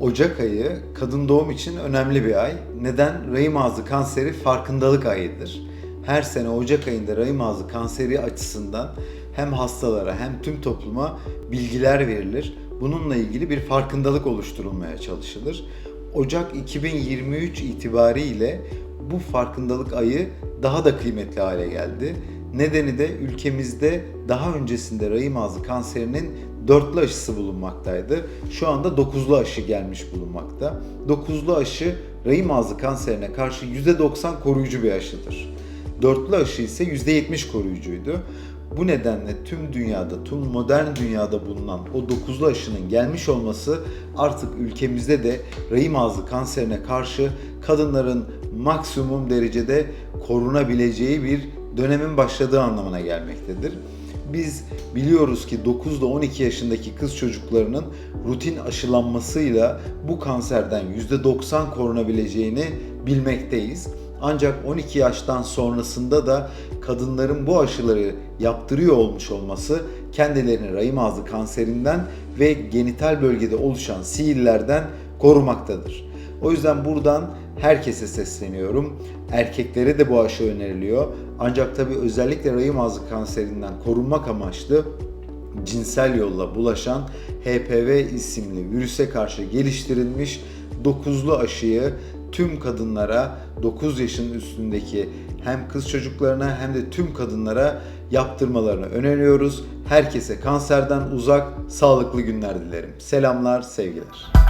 Ocak ayı kadın doğum için önemli bir ay. Neden? Rahim ağzı kanseri farkındalık ayıdır. Her sene Ocak ayında rahim ağzı kanseri açısından hem hastalara hem tüm topluma bilgiler verilir. Bununla ilgili bir farkındalık oluşturulmaya çalışılır. Ocak 2023 itibariyle bu farkındalık ayı daha da kıymetli hale geldi. Nedeni de ülkemizde daha öncesinde rahim ağzı kanserinin dörtlü aşısı bulunmaktaydı. Şu anda dokuzlu aşı gelmiş bulunmakta. Dokuzlu aşı rahim ağzı kanserine karşı %90 koruyucu bir aşıdır. Dörtlü aşı ise %70 koruyucuydu. Bu nedenle tüm dünyada, tüm modern dünyada bulunan o dokuzlu aşının gelmiş olması artık ülkemizde de rahim ağzı kanserine karşı kadınların maksimum derecede korunabileceği bir dönemin başladığı anlamına gelmektedir. Biz biliyoruz ki 9 ile 12 yaşındaki kız çocuklarının rutin aşılanmasıyla bu kanserden %90 korunabileceğini bilmekteyiz. Ancak 12 yaştan sonrasında da kadınların bu aşıları yaptırıyor olmuş olması kendilerini rahim ağzı kanserinden ve genital bölgede oluşan siillerden korumaktadır. O yüzden buradan herkese sesleniyorum. Erkeklere de bu aşı öneriliyor. Ancak tabii özellikle rahim ağzı kanserinden korunmak amaçlı cinsel yolla bulaşan HPV isimli virüse karşı geliştirilmiş dokuzlu aşıyı tüm kadınlara 9 yaşın üstündeki hem kız çocuklarına hem de tüm kadınlara yaptırmalarını öneriyoruz. Herkese kanserden uzak, sağlıklı günler dilerim. Selamlar, sevgiler.